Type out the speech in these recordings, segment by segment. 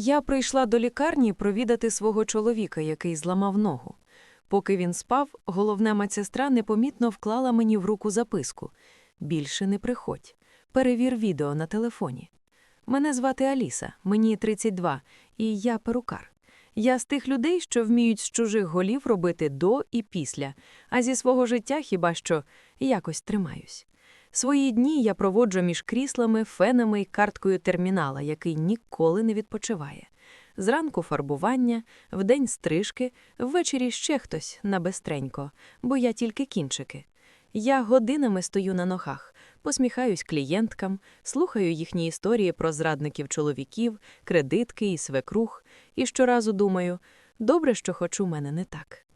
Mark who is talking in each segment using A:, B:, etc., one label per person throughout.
A: Я прийшла до лікарні провідати свого чоловіка, який зламав ногу. Поки він спав, головна медсестра непомітно вклала мені в руку записку Більше не приходь. Перевір відео на телефоні. Мене звати Аліса, мені 32, і я перукар. Я з тих людей, що вміють з чужих голів робити до і після, а зі свого життя хіба що якось тримаюсь. Свої дні я проводжу між кріслами, фенами і карткою термінала, який ніколи не відпочиває. Зранку фарбування, вдень стрижки, ввечері ще хтось на безстренько, бо я тільки кінчики. Я годинами стою на ногах, посміхаюсь клієнткам, слухаю їхні історії про зрадників чоловіків, кредитки і свекрух, і щоразу думаю, добре, що хоч у мене не так.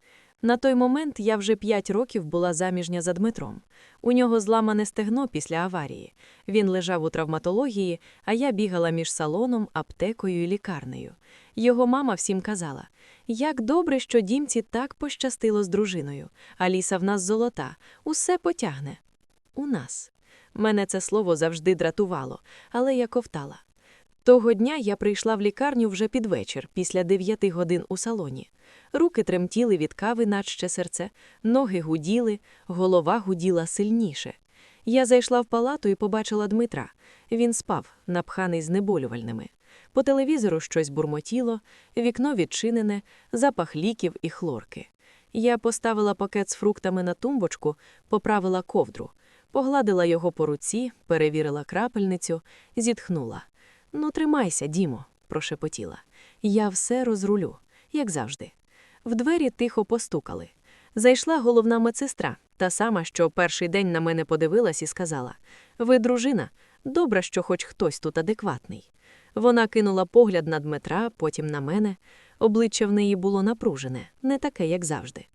A: На той момент я вже п'ять років була заміжня за Дмитром. У нього зламане стегно після аварії. Він лежав у травматології, а я бігала між салоном, аптекою і лікарнею. Його мама всім казала: як добре, що дімці так пощастило з дружиною. Аліса в нас золота, усе потягне. У нас. Мене це слово завжди дратувало, але я ковтала. Того дня я прийшла в лікарню вже під вечір, після дев'яти годин у салоні. Руки тремтіли від кави, наче серце, ноги гуділи, голова гуділа сильніше. Я зайшла в палату і побачила Дмитра. Він спав, напханий знеболювальними. По телевізору щось бурмотіло, вікно відчинене, запах ліків і хлорки. Я поставила пакет з фруктами на тумбочку, поправила ковдру, погладила його по руці, перевірила крапельницю, зітхнула. Ну, тримайся, Дімо, прошепотіла. Я все розрулю, як завжди. В двері тихо постукали. Зайшла головна медсестра, та сама, що перший день на мене подивилась і сказала: Ви, дружина, добре, що хоч хтось тут адекватний. Вона кинула погляд на Дмитра, потім на мене. Обличчя в неї було напружене, не таке, як завжди.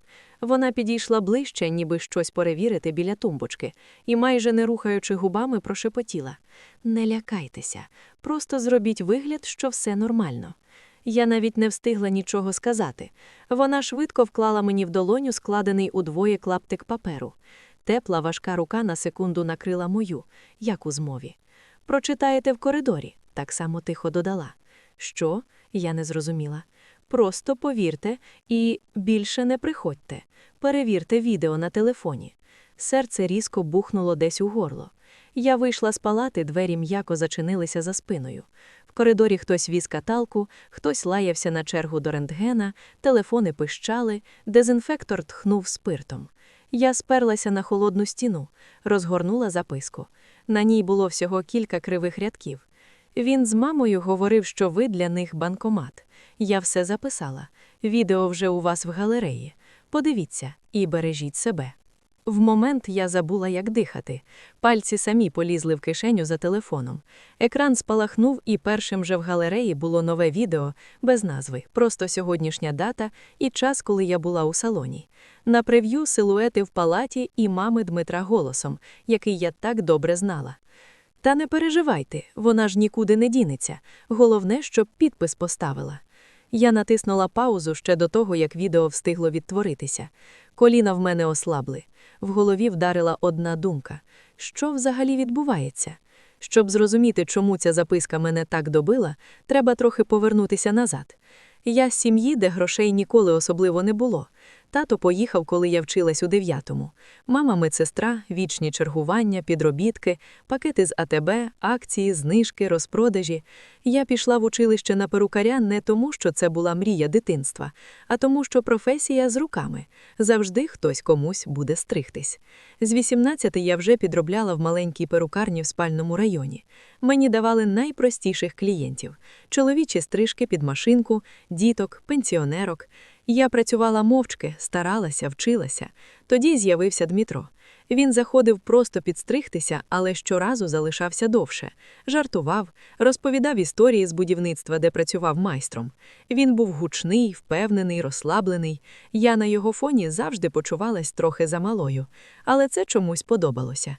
A: Вона підійшла ближче, ніби щось перевірити біля тумбочки, і, майже не рухаючи губами, прошепотіла: Не лякайтеся, просто зробіть вигляд, що все нормально. Я навіть не встигла нічого сказати. Вона швидко вклала мені в долоню складений удвоє клаптик паперу. Тепла, важка рука на секунду накрила мою, як у змові. Прочитаєте в коридорі, так само тихо додала. Що? Я не зрозуміла. Просто повірте і більше не приходьте. Перевірте відео на телефоні. Серце різко бухнуло десь у горло. Я вийшла з палати, двері м'яко зачинилися за спиною. В коридорі хтось віз каталку, хтось лаявся на чергу до рентгена, телефони пищали, дезінфектор тхнув спиртом. Я сперлася на холодну стіну, розгорнула записку. На ній було всього кілька кривих рядків. Він з мамою говорив, що ви для них банкомат. Я все записала. Відео вже у вас в галереї. Подивіться і бережіть себе. В момент я забула, як дихати. Пальці самі полізли в кишеню за телефоном. Екран спалахнув, і першим же в галереї було нове відео без назви, просто сьогоднішня дата і час, коли я була у салоні. На прев'ю силуети в палаті і мами Дмитра голосом, який я так добре знала. Та не переживайте, вона ж нікуди не дінеться. Головне, щоб підпис поставила. Я натиснула паузу ще до того, як відео встигло відтворитися. Коліна в мене ослабли. В голові вдарила одна думка: що взагалі відбувається? Щоб зрозуміти, чому ця записка мене так добила, треба трохи повернутися назад. Я з сім'ї, де грошей ніколи особливо не було. Тато поїхав, коли я вчилась у дев'ятому. Мама медсестра, вічні чергування, підробітки, пакети з АТБ, акції, знижки, розпродажі. Я пішла в училище на перукаря не тому, що це була мрія дитинства, а тому, що професія з руками. Завжди хтось комусь буде стригтись. З 18 я вже підробляла в маленькій перукарні в спальному районі. Мені давали найпростіших клієнтів: чоловічі стрижки під машинку, діток, пенсіонерок. Я працювала мовчки, старалася, вчилася. Тоді з'явився Дмитро. Він заходив просто підстригтися, але щоразу залишався довше. Жартував, розповідав історії з будівництва, де працював майстром. Він був гучний, впевнений, розслаблений. Я на його фоні завжди почувалась трохи замалою, але це чомусь подобалося.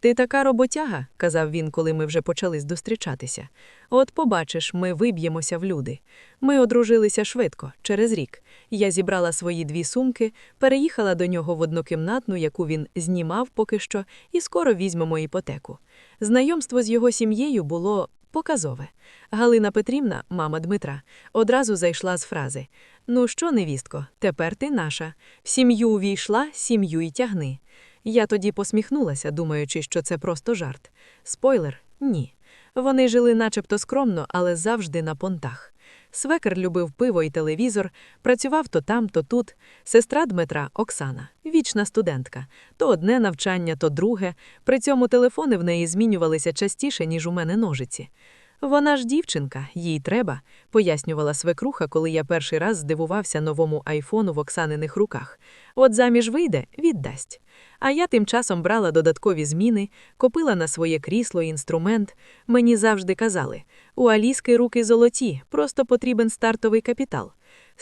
A: Ти така роботяга, казав він, коли ми вже почали зустрічатися. От побачиш, ми виб'ємося в люди. Ми одружилися швидко, через рік. Я зібрала свої дві сумки, переїхала до нього в однокімнатну, яку він знімав поки що, і скоро візьмемо іпотеку. Знайомство з його сім'єю було Показове. Галина Петрівна, мама Дмитра, одразу зайшла з фрази Ну що, невістко, тепер ти наша. В сім'ю увійшла, сім'ю й тягни. Я тоді посміхнулася, думаючи, що це просто жарт. Спойлер ні. Вони жили начебто скромно, але завжди на понтах. Свекер любив пиво і телевізор, працював то там, то тут. Сестра Дмитра Оксана, вічна студентка. То одне навчання, то друге. При цьому телефони в неї змінювалися частіше, ніж у мене ножиці. Вона ж дівчинка, їй треба, пояснювала свекруха, коли я перший раз здивувався новому айфону в Оксаниних руках. От заміж вийде, віддасть. А я тим часом брала додаткові зміни, копила на своє крісло інструмент. Мені завжди казали: у Аліски руки золоті, просто потрібен стартовий капітал.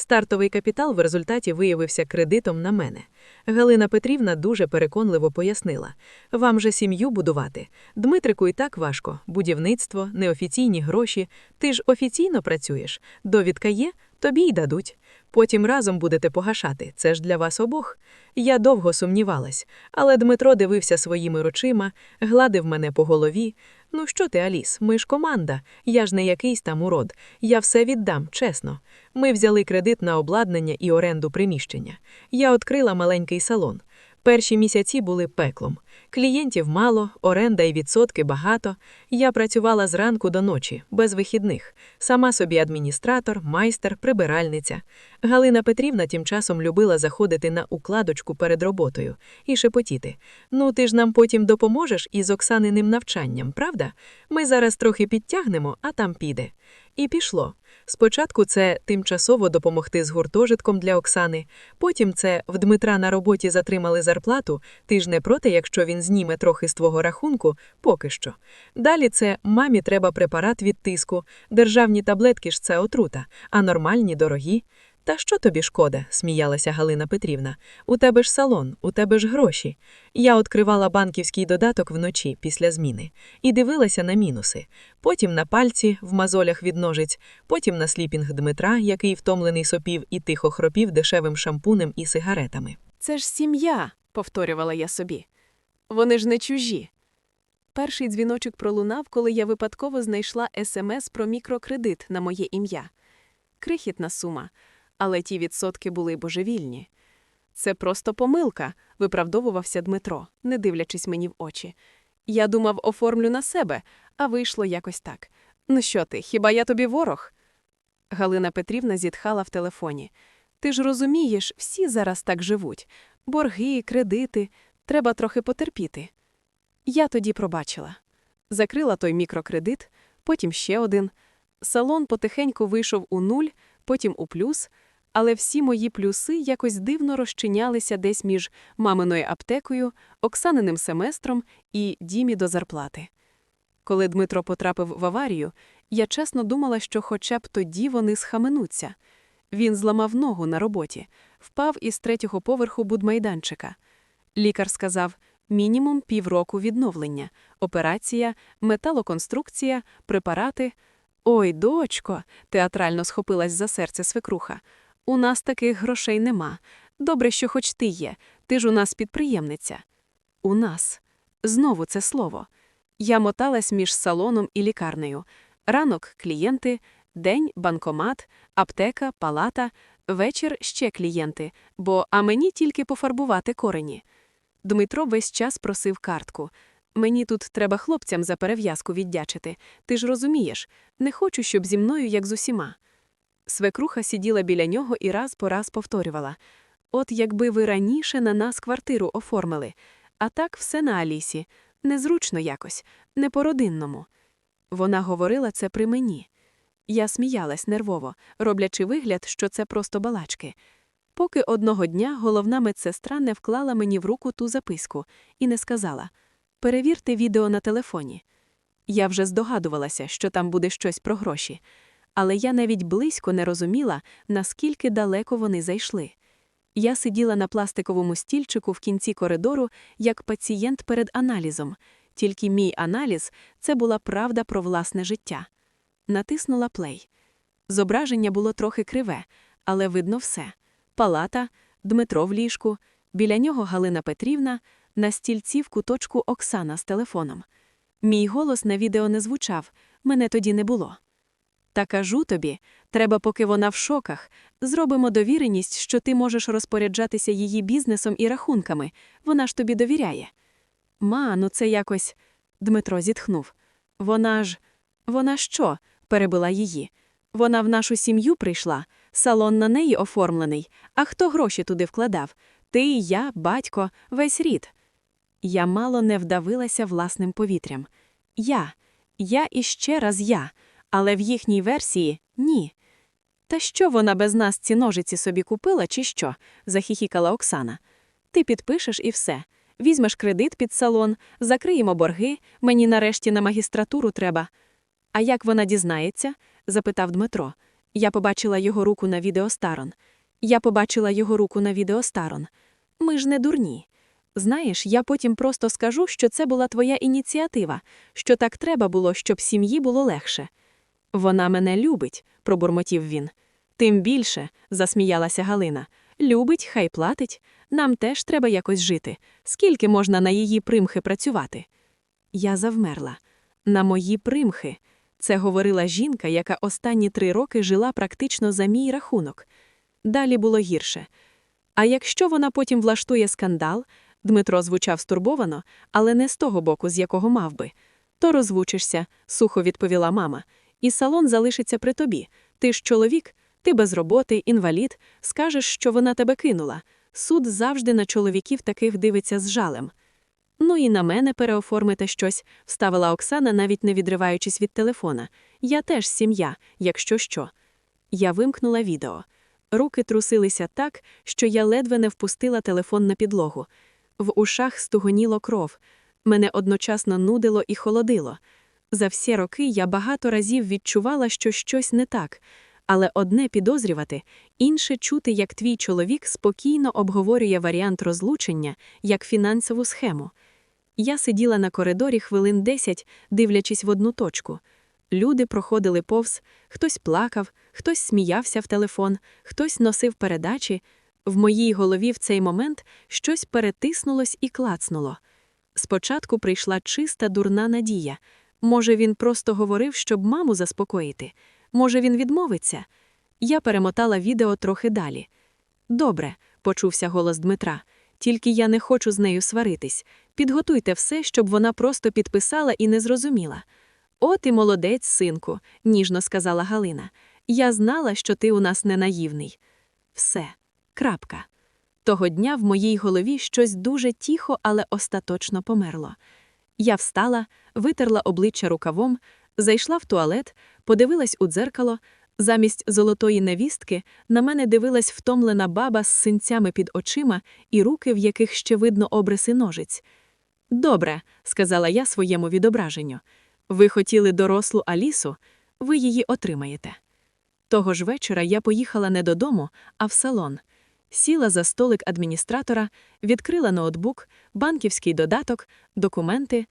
A: Стартовий капітал в результаті виявився кредитом на мене. Галина Петрівна дуже переконливо пояснила: вам же сім'ю будувати. Дмитрику і так важко: будівництво, неофіційні гроші. Ти ж офіційно працюєш. Довідка є, тобі й дадуть. Потім разом будете погашати. Це ж для вас обох. Я довго сумнівалась, але Дмитро дивився своїми рочима, гладив мене по голові. Ну що ти, Аліс, ми ж команда, я ж не якийсь там урод. Я все віддам, чесно. Ми взяли кредит на обладнання і оренду приміщення. Я відкрила маленький салон. Перші місяці були пеклом. Клієнтів мало, оренда і відсотки багато. Я працювала зранку до ночі, без вихідних. Сама собі адміністратор, майстер, прибиральниця. Галина Петрівна тим часом любила заходити на укладочку перед роботою і шепотіти: Ну, ти ж нам потім допоможеш із Оксаниним навчанням, правда? Ми зараз трохи підтягнемо, а там піде. І пішло. Спочатку це тимчасово допомогти з гуртожитком для Оксани, потім це в Дмитра на роботі затримали зарплату, ти ж не проти, якщо він зніме трохи з твого рахунку, поки що. Далі це мамі треба препарат від тиску, державні таблетки ж це отрута, а нормальні дорогі. Та що тобі шкода, сміялася Галина Петрівна. У тебе ж салон, у тебе ж гроші. Я відкривала банківський додаток вночі після зміни і дивилася на мінуси. Потім на пальці в мазолях від ножиць, потім на сліпінг Дмитра, який втомлений сопів і тихо хропів дешевим шампунем і сигаретами.
B: Це ж сім'я, повторювала я собі. Вони ж не чужі. Перший дзвіночок пролунав, коли я випадково знайшла смс про мікрокредит на моє ім'я. Крихітна сума, але ті відсотки були божевільні. Це просто помилка, виправдовувався Дмитро, не дивлячись мені в очі. Я думав, оформлю на себе, а вийшло якось так. Ну що ти, хіба я тобі ворог? Галина Петрівна зітхала в телефоні. Ти ж розумієш, всі зараз так живуть. Борги, кредити, треба трохи потерпіти. Я тоді пробачила. Закрила той мікрокредит, потім ще один. Салон потихеньку вийшов у нуль, потім у плюс, але всі мої плюси якось дивно розчинялися десь між маминою аптекою, Оксаниним семестром і дімі до зарплати. Коли Дмитро потрапив в аварію, я чесно думала, що хоча б тоді вони схаменуться. Він зламав ногу на роботі, впав із третього поверху будмайданчика. Лікар сказав мінімум півроку відновлення, операція, металоконструкція, препарати. Ой, дочко, театрально схопилась за серце свекруха. У нас таких грошей нема. Добре, що хоч ти є, ти ж у нас підприємниця. У нас. Знову це слово. Я моталась між салоном і лікарнею. Ранок клієнти, день банкомат, аптека, палата, вечір ще клієнти, бо а мені тільки пофарбувати корені. Дмитро весь час просив картку. Мені тут треба хлопцям за перев'язку віддячити. Ти ж розумієш, не хочу, щоб зі мною, як з усіма. Свекруха сиділа біля нього і раз по раз повторювала: От якби ви раніше на нас квартиру оформили, а так все на Алісі, незручно якось, не по-родинному. Вона говорила це при мені. Я сміялась нервово, роблячи вигляд, що це просто балачки. Поки одного дня головна медсестра не вклала мені в руку ту записку і не сказала перевірте відео на телефоні. Я вже здогадувалася, що там буде щось про гроші, але я навіть близько не розуміла, наскільки далеко вони зайшли. Я сиділа на пластиковому стільчику в кінці коридору як пацієнт перед аналізом, тільки мій аналіз це була правда про власне життя. Натиснула плей. Зображення було трохи криве, але видно все палата, Дмитро в ліжку, біля нього Галина Петрівна, на стільці в куточку Оксана з телефоном. Мій голос на відео не звучав, мене тоді не було. Та кажу тобі, треба, поки вона в шоках, зробимо довіреність, що ти можеш розпоряджатися її бізнесом і рахунками. Вона ж тобі довіряє. Ма, ну це якось. Дмитро зітхнув. Вона ж. Вона що? перебила її. Вона в нашу сім'ю прийшла, салон на неї оформлений. А хто гроші туди вкладав? Ти, я, батько, весь рід. Я мало не вдавилася власним повітрям. Я, я і ще раз я, але в їхній версії ні. Та що вона без нас ці ножиці собі купила, чи що? захихікала Оксана. Ти підпишеш і все. Візьмеш кредит під салон, закриємо борги, мені нарешті на магістратуру треба. А як вона дізнається? запитав Дмитро. Я побачила його руку на відео Старон. Я побачила його руку на відео Старон. Ми ж не дурні. Знаєш, я потім просто скажу, що це була твоя ініціатива, що так треба було, щоб сім'ї було легше. Вона мене любить, пробурмотів він. Тим більше, засміялася Галина. Любить, хай платить. Нам теж треба якось жити. Скільки можна на її примхи працювати? Я завмерла. На мої примхи. Це говорила жінка, яка останні три роки жила практично за мій рахунок. Далі було гірше. А якщо вона потім влаштує скандал, Дмитро звучав стурбовано, але не з того боку, з якого мав би. То розвучишся, сухо відповіла мама, і салон залишиться при тобі. Ти ж чоловік, ти без роботи, інвалід, скажеш, що вона тебе кинула. Суд завжди на чоловіків таких дивиться з жалем. Ну і на мене переоформити щось, вставила Оксана, навіть не відриваючись від телефона. Я теж сім'я, якщо що. Я вимкнула відео. Руки трусилися так, що я ледве не впустила телефон на підлогу. В ушах стугоніло кров. Мене одночасно нудило і холодило. За всі роки я багато разів відчувала, що щось не так, але одне підозрювати, інше чути, як твій чоловік спокійно обговорює варіант розлучення як фінансову схему. Я сиділа на коридорі хвилин десять, дивлячись в одну точку. Люди проходили повз, хтось плакав, хтось сміявся в телефон, хтось носив передачі. В моїй голові в цей момент щось перетиснулось і клацнуло. Спочатку прийшла чиста дурна надія. Може, він просто говорив, щоб маму заспокоїти. Може, він відмовиться. Я перемотала відео трохи далі. Добре, почувся голос Дмитра. Тільки я не хочу з нею сваритись. Підготуйте все, щоб вона просто підписала і не зрозуміла. От і молодець, синку, ніжно сказала Галина. Я знала, що ти у нас не наївний. Все, крапка. Того дня в моїй голові щось дуже тихо, але остаточно померло. Я встала, витерла обличчя рукавом, зайшла в туалет, подивилась у дзеркало. Замість золотої невістки на мене дивилась втомлена баба з синцями під очима і руки, в яких ще видно обриси ножиць. Добре, сказала я своєму відображенню. Ви хотіли дорослу Алісу, ви її отримаєте. Того ж вечора я поїхала не додому, а в салон. Сіла за столик адміністратора, відкрила ноутбук, банківський додаток, документи.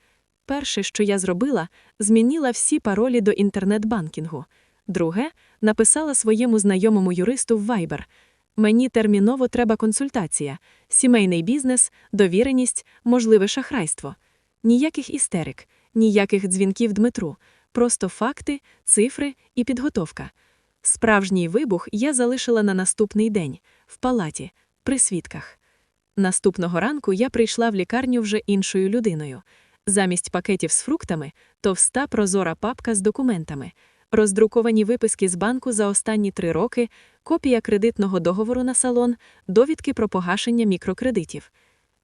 B: Перше, що я зробила, змінила всі паролі до інтернет-банкінгу. Друге, написала своєму знайомому юристу в Viber. Мені терміново треба консультація, сімейний бізнес, довіреність, можливе шахрайство. Ніяких істерик, ніяких дзвінків Дмитру, просто факти, цифри і підготовка. Справжній вибух я залишила на наступний день в палаті, при свідках. Наступного ранку я прийшла в лікарню вже іншою людиною. Замість пакетів з фруктами товста прозора папка з документами, роздруковані виписки з банку за останні три роки, копія кредитного договору на салон, довідки про погашення мікрокредитів.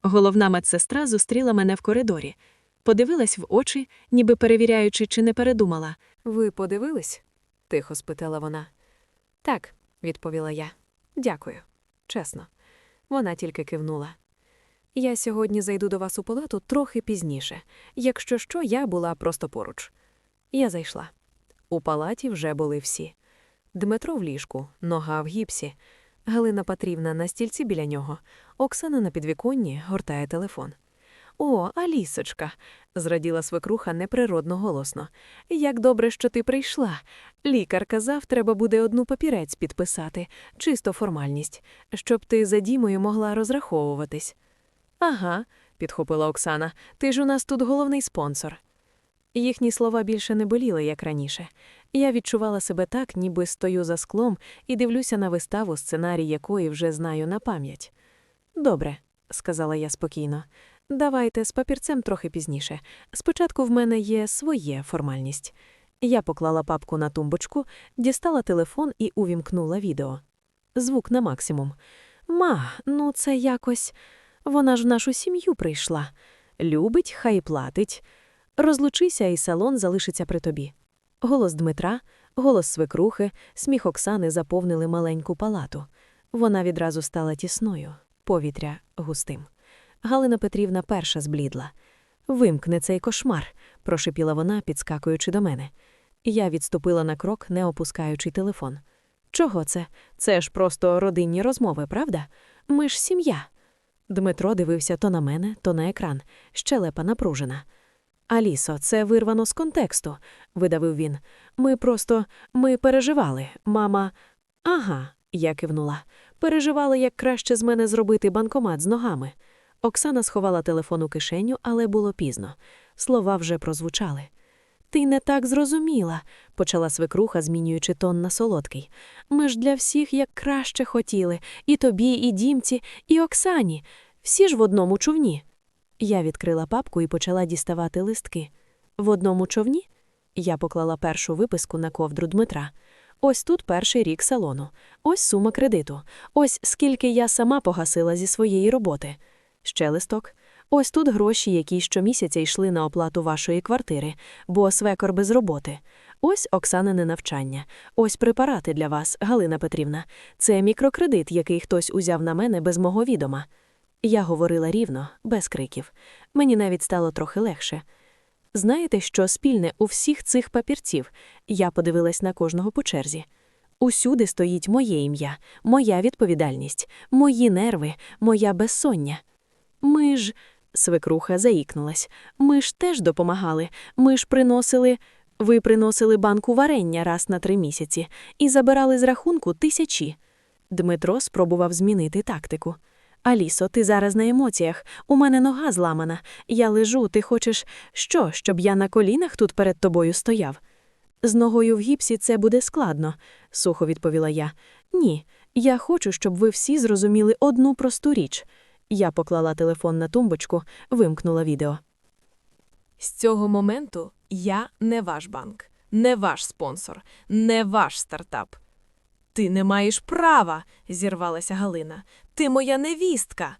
B: Головна медсестра зустріла мене в коридорі, подивилась в очі, ніби перевіряючи, чи не передумала.
A: Ви подивились? Тихо спитала вона. Так, відповіла я. Дякую. Чесно. Вона тільки кивнула. Я сьогодні зайду до вас у палату трохи пізніше. Якщо що, я була просто поруч. Я зайшла. У палаті вже були всі. Дмитро в ліжку, нога в гіпсі, Галина Петрівна на стільці біля нього, Оксана на підвіконні гортає телефон. О, Алісочка, зраділа свекруха неприродно голосно. Як добре, що ти прийшла. Лікар казав, треба буде одну папірець підписати, чисто формальність, щоб ти за Дімою могла розраховуватись. Ага, підхопила Оксана, ти ж у нас тут головний спонсор.
B: Їхні слова більше не боліли, як раніше. Я відчувала себе так, ніби стою за склом і дивлюся на виставу, сценарій якої вже знаю на пам'ять. Добре, сказала я спокійно. Давайте з папірцем трохи пізніше. Спочатку в мене є своє формальність. Я поклала папку на тумбочку, дістала телефон і увімкнула відео. Звук на максимум. Ма, ну це якось. Вона ж в нашу сім'ю прийшла. Любить, хай платить. Розлучися, і салон залишиться при тобі. Голос Дмитра, голос свекрухи, сміх Оксани заповнили маленьку палату. Вона відразу стала тісною, повітря густим. Галина Петрівна перша зблідла. Вимкни цей кошмар, прошипіла вона, підскакуючи до мене. Я відступила на крок, не опускаючи телефон. Чого це? Це ж просто родинні розмови, правда? Ми ж сім'я. Дмитро дивився то на мене, то на екран, щелепа напружена. Алісо, це вирвано з контексту, видавив він. Ми просто ми переживали. Мама. Ага, я кивнула. Переживали, як краще з мене зробити банкомат з ногами. Оксана сховала телефон у кишеню, але було пізно. Слова вже прозвучали. Ти не так зрозуміла, почала свекруха, змінюючи тон на солодкий. Ми ж для всіх як краще хотіли, і тобі, і дімці, і Оксані. Всі ж в одному човні. Я відкрила папку і почала діставати листки. В одному човні? Я поклала першу виписку на ковдру Дмитра. Ось тут перший рік салону, ось сума кредиту, ось скільки я сама погасила зі своєї роботи. Ще листок. Ось тут гроші, які щомісяця йшли на оплату вашої квартири, бо свекор без роботи. Ось Оксанине навчання, ось препарати для вас, Галина Петрівна. Це мікрокредит, який хтось узяв на мене без мого відома. Я говорила рівно, без криків. Мені навіть стало трохи легше. Знаєте, що спільне у всіх цих папірців? Я подивилась на кожного по черзі. Усюди стоїть моє ім'я, моя відповідальність, мої нерви, моя безсоння. Ми ж, свекруха заїкнулась, ми ж теж допомагали, ми ж приносили. Ви приносили банку варення раз на три місяці і забирали з рахунку тисячі. Дмитро спробував змінити тактику. Алісо, ти зараз на емоціях. У мене нога зламана. Я лежу, ти хочеш що, щоб я на колінах тут перед тобою стояв? З ногою в гіпсі це буде складно, сухо відповіла я. Ні, я хочу, щоб ви всі зрозуміли одну просту річ. Я поклала телефон на тумбочку, вимкнула відео.
C: З цього моменту я не ваш банк, не ваш спонсор, не ваш стартап. Ти не маєш права, зірвалася Галина. Ти моя невістка.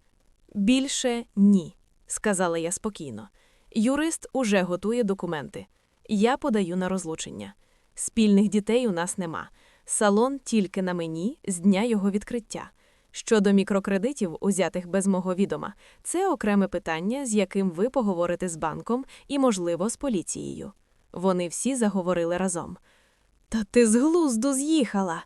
C: Більше ні, сказала я спокійно. Юрист уже готує документи. Я подаю на розлучення. Спільних дітей у нас нема. Салон тільки на мені з дня його відкриття. Щодо мікрокредитів, узятих без мого відома, це окреме питання, з яким ви поговорите з банком і, можливо, з поліцією. Вони всі заговорили разом. Та ти з глузду з'їхала.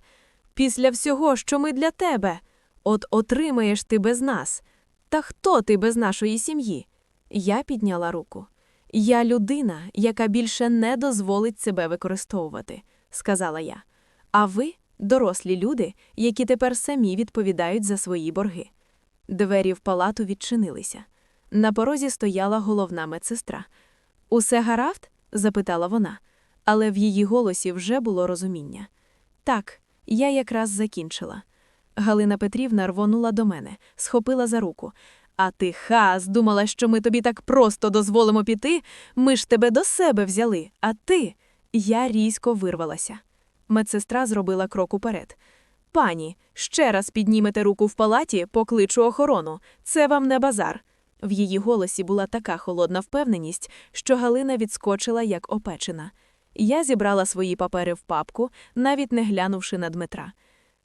C: Після всього, що ми для тебе. От отримаєш ти без нас. Та хто ти без нашої сім'ї? Я підняла руку. Я людина, яка більше не дозволить себе використовувати, сказала я. А ви дорослі люди, які тепер самі відповідають за свої борги. Двері в палату відчинилися. На порозі стояла головна медсестра. Усе гаразд? запитала вона, але в її голосі вже було розуміння. Так, я якраз закінчила. Галина Петрівна рвонула до мене, схопила за руку. А ти, хас, думала, що ми тобі так просто дозволимо піти? Ми ж тебе до себе взяли, а ти. Я різко вирвалася. Медсестра зробила крок уперед. Пані, ще раз піднімете руку в палаті, покличу охорону. Це вам не базар. В її голосі була така холодна впевненість, що Галина відскочила, як опечена. Я зібрала свої папери в папку, навіть не глянувши на Дмитра.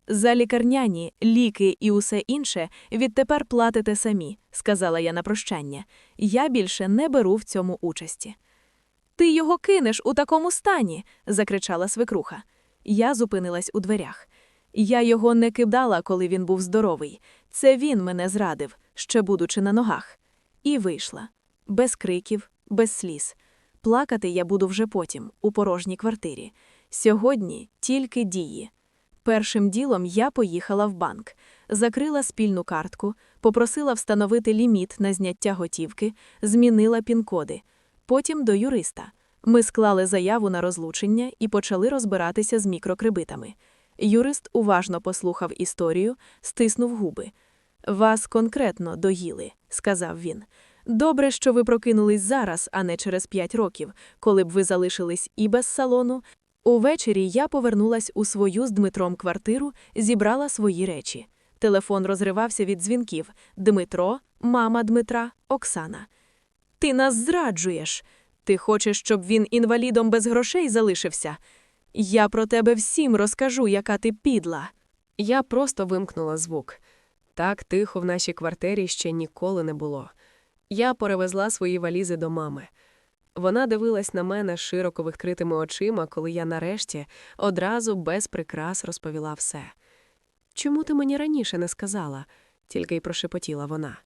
C: За лікарняні, ліки і усе інше відтепер платите самі, сказала я на прощання. Я більше не беру в цьому участі. Ти його кинеш у такому стані, закричала свекруха. Я зупинилась у дверях. Я його не кидала, коли він був здоровий. Це він мене зрадив, ще будучи на ногах. І вийшла. Без криків, без сліз. Плакати я буду вже потім, у порожній квартирі. Сьогодні тільки дії. Першим ділом я поїхала в банк, закрила спільну картку, попросила встановити ліміт на зняття готівки, змінила пін-коди. Потім до юриста. Ми склали заяву на розлучення і почали розбиратися з мікрокредитами. Юрист уважно послухав історію, стиснув губи. Вас конкретно доїли, сказав він. Добре, що ви прокинулись зараз, а не через п'ять років, коли б ви залишились і без салону. Увечері я повернулась у свою з Дмитром квартиру, зібрала свої речі. Телефон розривався від дзвінків Дмитро, мама Дмитра, Оксана. Ти нас зраджуєш. Ти хочеш, щоб він інвалідом без грошей залишився? Я про тебе всім розкажу, яка ти підла.
B: Я просто вимкнула звук. Так тихо в нашій квартирі ще ніколи не було. Я перевезла свої валізи до мами. Вона дивилась на мене широко відкритими очима, коли я нарешті одразу без прикрас розповіла все. Чому ти мені раніше не сказала? тільки й прошепотіла вона.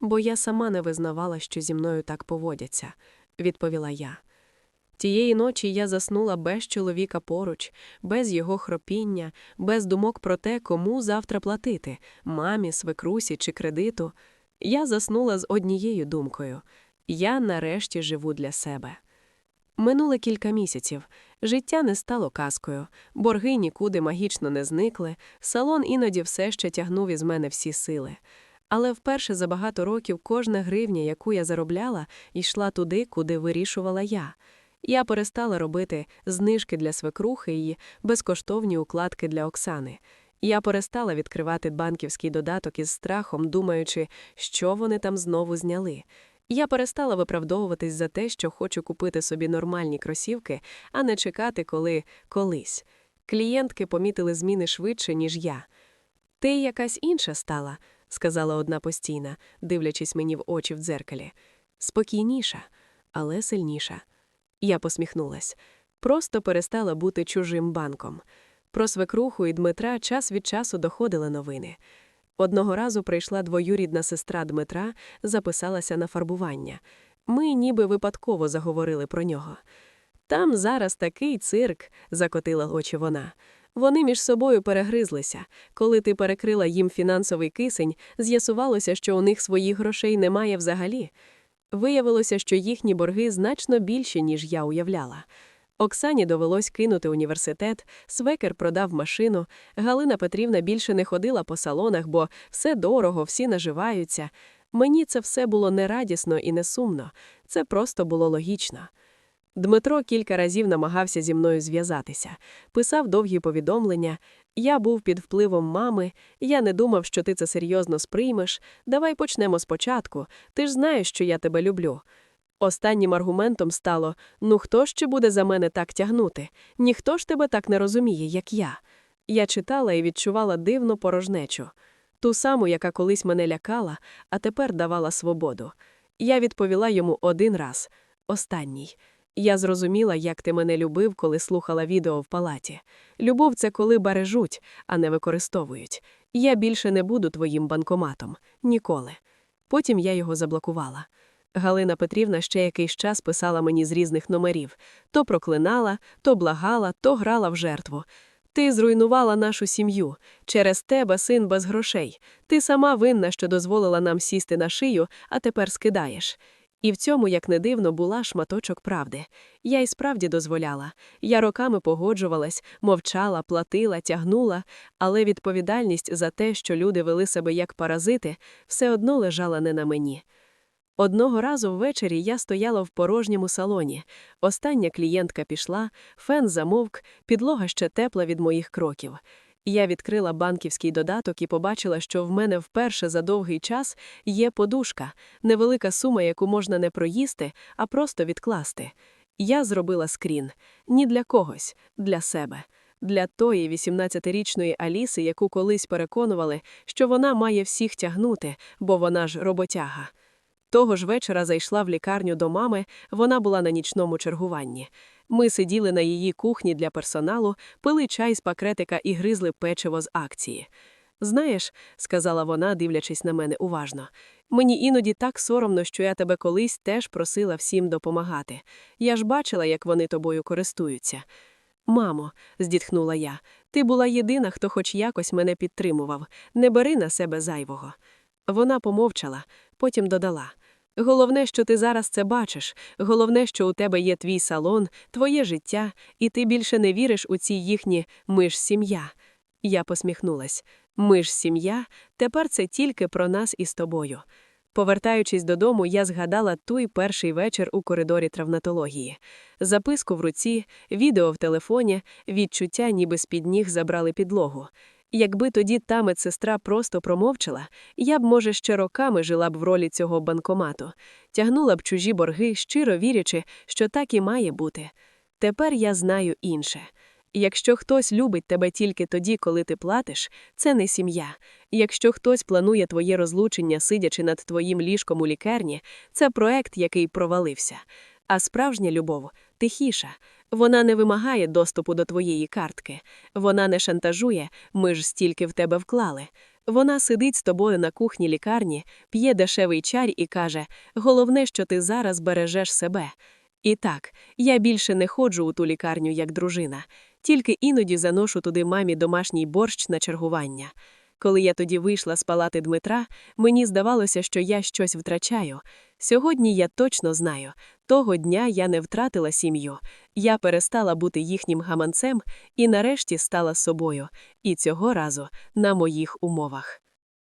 B: Бо я сама не визнавала, що зі мною так поводяться, відповіла я. Тієї ночі я заснула без чоловіка поруч, без його хропіння, без думок про те, кому завтра платити мамі, свекрусі чи кредиту. Я заснула з однією думкою я нарешті живу для себе. Минуло кілька місяців. Життя не стало казкою, борги нікуди магічно не зникли, салон іноді все ще тягнув із мене всі сили. Але вперше за багато років кожна гривня, яку я заробляла, йшла туди, куди вирішувала я. Я перестала робити знижки для свекрухи і безкоштовні укладки для Оксани. Я перестала відкривати банківський додаток із страхом, думаючи, що вони там знову зняли. Я перестала виправдовуватись за те, що хочу купити собі нормальні кросівки, а не чекати, коли колись. Клієнтки помітили зміни швидше, ніж я. Ти якась інша стала, сказала одна постійна, дивлячись мені в очі в дзеркалі. Спокійніша, але сильніша. Я посміхнулась. Просто перестала бути чужим банком. Про свекруху і Дмитра час від часу доходили новини. Одного разу прийшла двоюрідна сестра Дмитра, записалася на фарбування. Ми ніби випадково заговорили про нього. Там зараз такий цирк, закотила очі вона. Вони між собою перегризлися. Коли ти перекрила їм фінансовий кисень, з'ясувалося, що у них своїх грошей немає взагалі. Виявилося, що їхні борги значно більші, ніж я уявляла. Оксані довелось кинути університет, свекер продав машину, Галина Петрівна більше не ходила по салонах, бо все дорого, всі наживаються. Мені це все було не радісно і не сумно, це просто було логічно. Дмитро кілька разів намагався зі мною зв'язатися, писав довгі повідомлення. Я був під впливом мами, я не думав, що ти це серйозно сприймеш. Давай почнемо спочатку. Ти ж знаєш, що я тебе люблю. Останнім аргументом стало ну хто ще буде за мене так тягнути? Ніхто ж тебе так не розуміє, як я. Я читала і відчувала дивну порожнечу, ту саму, яка колись мене лякала, а тепер давала свободу. Я відповіла йому один раз останній. Я зрозуміла, як ти мене любив, коли слухала відео в палаті. Любов це коли бережуть, а не використовують. Я більше не буду твоїм банкоматом. Ніколи. Потім я його заблокувала. Галина Петрівна ще якийсь час писала мені з різних номерів то проклинала, то благала, то грала в жертву. Ти зруйнувала нашу сім'ю. Через тебе син без грошей. Ти сама винна, що дозволила нам сісти на шию, а тепер скидаєш. І в цьому, як не дивно, була шматочок правди. Я й справді дозволяла. Я роками погоджувалась, мовчала, платила, тягнула, але відповідальність за те, що люди вели себе як паразити, все одно лежала не на мені. Одного разу ввечері я стояла в порожньому салоні. Остання клієнтка пішла, фен замовк, підлога ще тепла від моїх кроків. Я відкрила банківський додаток і побачила, що в мене вперше за довгий час є подушка, невелика сума, яку можна не проїсти, а просто відкласти. Я зробила скрін ні для когось, для себе. Для тої 18-річної Аліси, яку колись переконували, що вона має всіх тягнути, бо вона ж роботяга. Того ж вечора зайшла в лікарню до мами, вона була на нічному чергуванні. Ми сиділи на її кухні для персоналу, пили чай з пакретика і гризли печиво з акції. Знаєш, сказала вона, дивлячись на мене уважно, мені іноді так соромно, що я тебе колись теж просила всім допомагати. Я ж бачила, як вони тобою користуються. Мамо, здітхнула я, ти була єдина, хто хоч якось мене підтримував. Не бери на себе зайвого. Вона помовчала, потім додала Головне, що ти зараз це бачиш. Головне, що у тебе є твій салон, твоє життя, і ти більше не віриш у ці їхні «ми ж сім'я». Я посміхнулась. Ми ж сім'я, тепер це тільки про нас із тобою. Повертаючись додому, я згадала той перший вечір у коридорі травматології. Записку в руці, відео в телефоні, відчуття, ніби з-під ніг забрали підлогу. Якби тоді та медсестра просто промовчала, я б, може, ще роками жила б в ролі цього банкомату, тягнула б чужі борги, щиро вірячи, що так і має бути. Тепер я знаю інше. Якщо хтось любить тебе тільки тоді, коли ти платиш, це не сім'я. Якщо хтось планує твоє розлучення, сидячи над твоїм ліжком у лікарні, це проект, який провалився. А справжня любов тихіша. Вона не вимагає доступу до твоєї картки. Вона не шантажує, ми ж стільки в тебе вклали. Вона сидить з тобою на кухні лікарні, п'є дешевий чай і каже: головне, що ти зараз бережеш себе. І так, я більше не ходжу у ту лікарню як дружина, тільки іноді заношу туди мамі домашній борщ на чергування. Коли я тоді вийшла з палати Дмитра, мені здавалося, що я щось втрачаю. Сьогодні я точно знаю, того дня я не втратила сім'ю. Я перестала бути їхнім гаманцем і нарешті стала собою. І цього разу на моїх умовах.